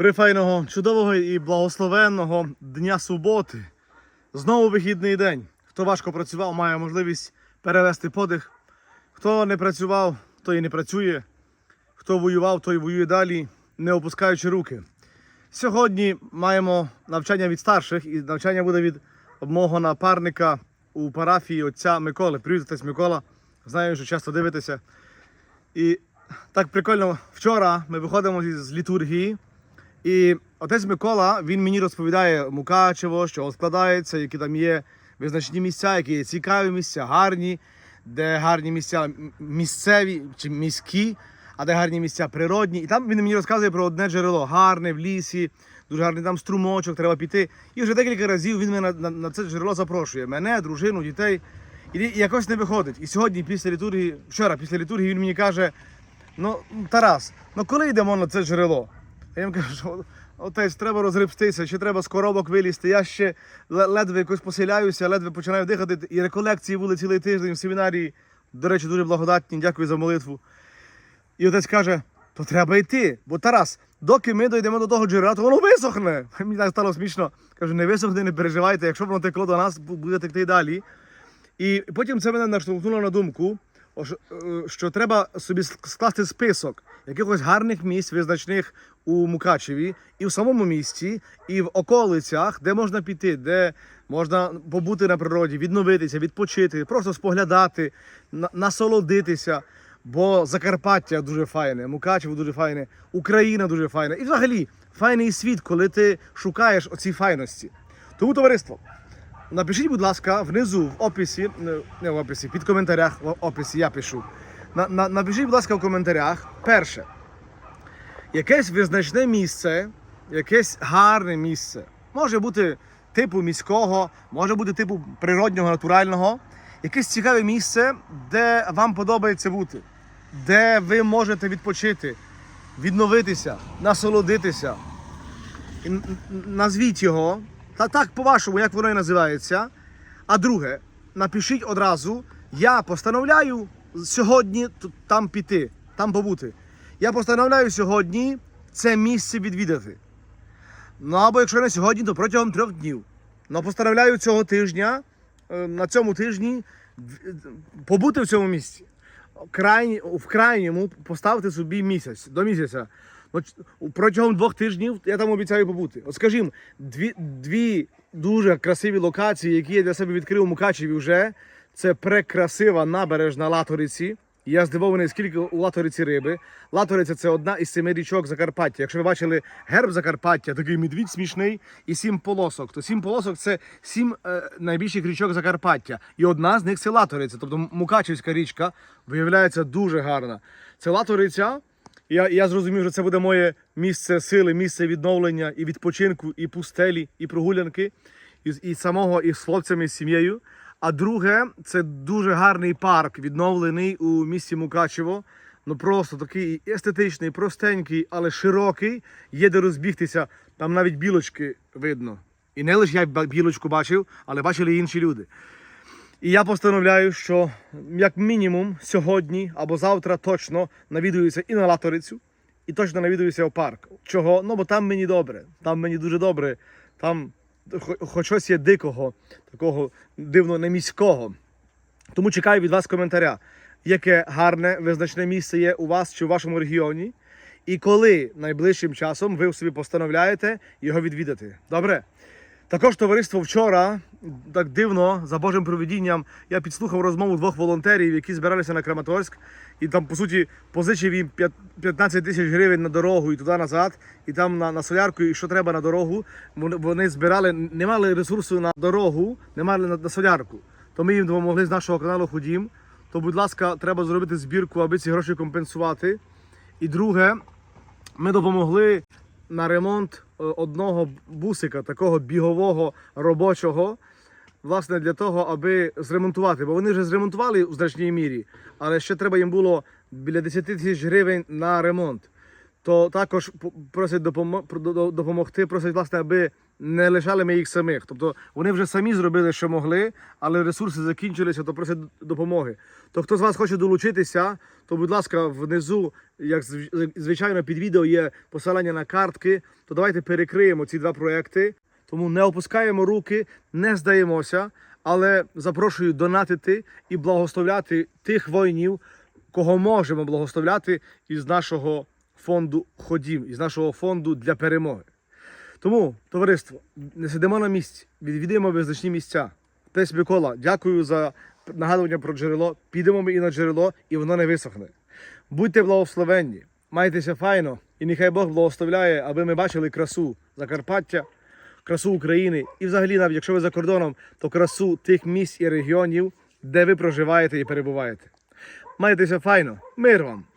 Прифайного, чудового і благословенного дня суботи. Знову вихідний день. Хто важко працював, має можливість перевести подих. Хто не працював, той і не працює. Хто воював, той воює далі, не опускаючи руки. Сьогодні маємо навчання від старших, і навчання буде від мого напарника у парафії отця Миколи. Привіт, отець Микола. Знаю, що часто дивитеся. І так прикольно, вчора ми виходимо з- літургії, і отець Микола він мені розповідає Мукачево, що складається, які там є визначні місця, які є цікаві місця, гарні, де гарні місця місцеві чи міські, а де гарні місця природні. І там він мені розказує про одне джерело, гарне в лісі, дуже гарний там струмочок, треба піти. І вже декілька разів він мене на, на, на це джерело запрошує. Мене, дружину, дітей. І якось не виходить. І сьогодні, після літургії, вчора після літургії, він мені каже: ну, Тарас, ну коли йдемо на це джерело? Я йому кажу, що отець, треба розгребстися, ще треба з коробок вилізти. Я ще ледве якось поселяюся, ледве починаю дихати. І реколекції були цілий тиждень в семінарії. До речі, дуже благодатні, дякую за молитву. І отець каже: то треба йти. Бо Тарас, доки ми дійдемо до того джерела, то воно висохне. Мені так стало смішно. Кажу, не висохне, не переживайте, якщо воно текло до нас, буде текти далі. І потім це мене наштовхнуло на думку, що, е, треба собі скласти список якихось гарних місць, визначних у Мукачеві, і в самому місті, і в околицях, де можна піти, де можна побути на природі, відновитися, відпочити, просто споглядати, на- насолодитися. Бо Закарпаття дуже файне, Мукачево дуже файне, Україна дуже файна. І взагалі файний світ, коли ти шукаєш оці файності. Тому товариство. Напишіть, будь ласка, внизу в описі, не в описі, під коментарях, в описі я пишу. На, на, напишіть, будь ласка, в коментарях. Перше, якесь визначне місце, якесь гарне місце. Може бути типу міського, може бути типу природнього, натурального. Якесь цікаве місце, де вам подобається бути, де ви можете відпочити, відновитися, насолодитися. Назвіть його, та так по-вашому, як воно і називається. А друге, напишіть одразу, я постановляю сьогодні там піти, там побути. Я постановляю сьогодні це місце відвідати. Ну або якщо не сьогодні, то протягом трьох днів. Ну постановляю цього тижня, е, на цьому тижні побути в цьому місці. Крайні, в крайньому поставити собі місяць до місяця. Протягом двох тижнів я там обіцяю побути. От скажімо, дві, дві дуже красиві локації, які я для себе відкрив у Мукачеві вже. Це прекрасива набережна Латориці. Я здивований, скільки у Латориці риби. Латориця це одна із семи річок Закарпаття. Якщо ви бачили герб Закарпаття, такий медвідь смішний і сім полосок. То сім полосок це сім е, найбільших річок Закарпаття. І одна з них це Латориця, тобто Мукачівська річка, виявляється дуже гарна. Це Латориця. Я, я зрозумів, що це буде моє місце сили, місце відновлення і відпочинку, і пустелі, і прогулянки, і, і самого, і з хлопцями, і з сім'єю. А друге, це дуже гарний парк, відновлений у місті Мукачево. Ну просто такий естетичний, простенький, але широкий. Є де розбігтися. Там навіть білочки видно. І не лише я білочку бачив, але бачили інші люди. І я постановляю, що як мінімум сьогодні або завтра точно навідуюся і на Латорицю, і точно навідуюся в парк. Чого? Ну бо там мені добре. Там мені дуже добре. Там хоч щось є дикого, такого дивно не міського. Тому чекаю від вас коментаря, яке гарне визначне місце є у вас чи у вашому регіоні, і коли найближчим часом ви собі постановляєте його відвідати. Добре? Також товариство вчора так дивно за Божим проведінням я підслухав розмову двох волонтерів, які збиралися на Краматорськ, і там, по суті, позичив їм 15 тисяч гривень на дорогу і туди назад, і там на, на солярку, і що треба на дорогу. Вони, збирали, не мали ресурсу на дорогу, не мали на, на солярку. То ми їм допомогли з нашого каналу Ходім. То, будь ласка, треба зробити збірку, аби ці гроші компенсувати. І друге, ми допомогли на ремонт одного бусика, такого бігового робочого, власне, для того, аби зремонтувати. Бо вони вже зремонтували в значній мірі, але ще треба їм було біля 10 тисяч гривень на ремонт. То також просять допомо- про- до- до- допомогти, просять, власне, аби не лишали ми їх самих. Тобто вони вже самі зробили, що могли, але ресурси закінчилися, то просять допомоги. То хто з вас хоче долучитися, то будь ласка, внизу, як звичайно, під відео є посилання на картки, то давайте перекриємо ці два проекти. Тому не опускаємо руки, не здаємося, але запрошую донатити і благословляти тих воїнів, кого можемо благословляти із нашого фонду Ходім, із нашого фонду для перемоги. Тому, товариство, не сидимо на місці, відвідуємо визначні місця. Тесь Микола, дякую за нагадування про джерело. Підемо ми і на джерело, і воно не висохне. Будьте благословенні, майтеся файно, і нехай Бог благословляє, аби ми бачили красу Закарпаття, красу України і взагалі, навіть якщо ви за кордоном, то красу тих місць і регіонів, де ви проживаєте і перебуваєте. Майтеся файно, мир вам!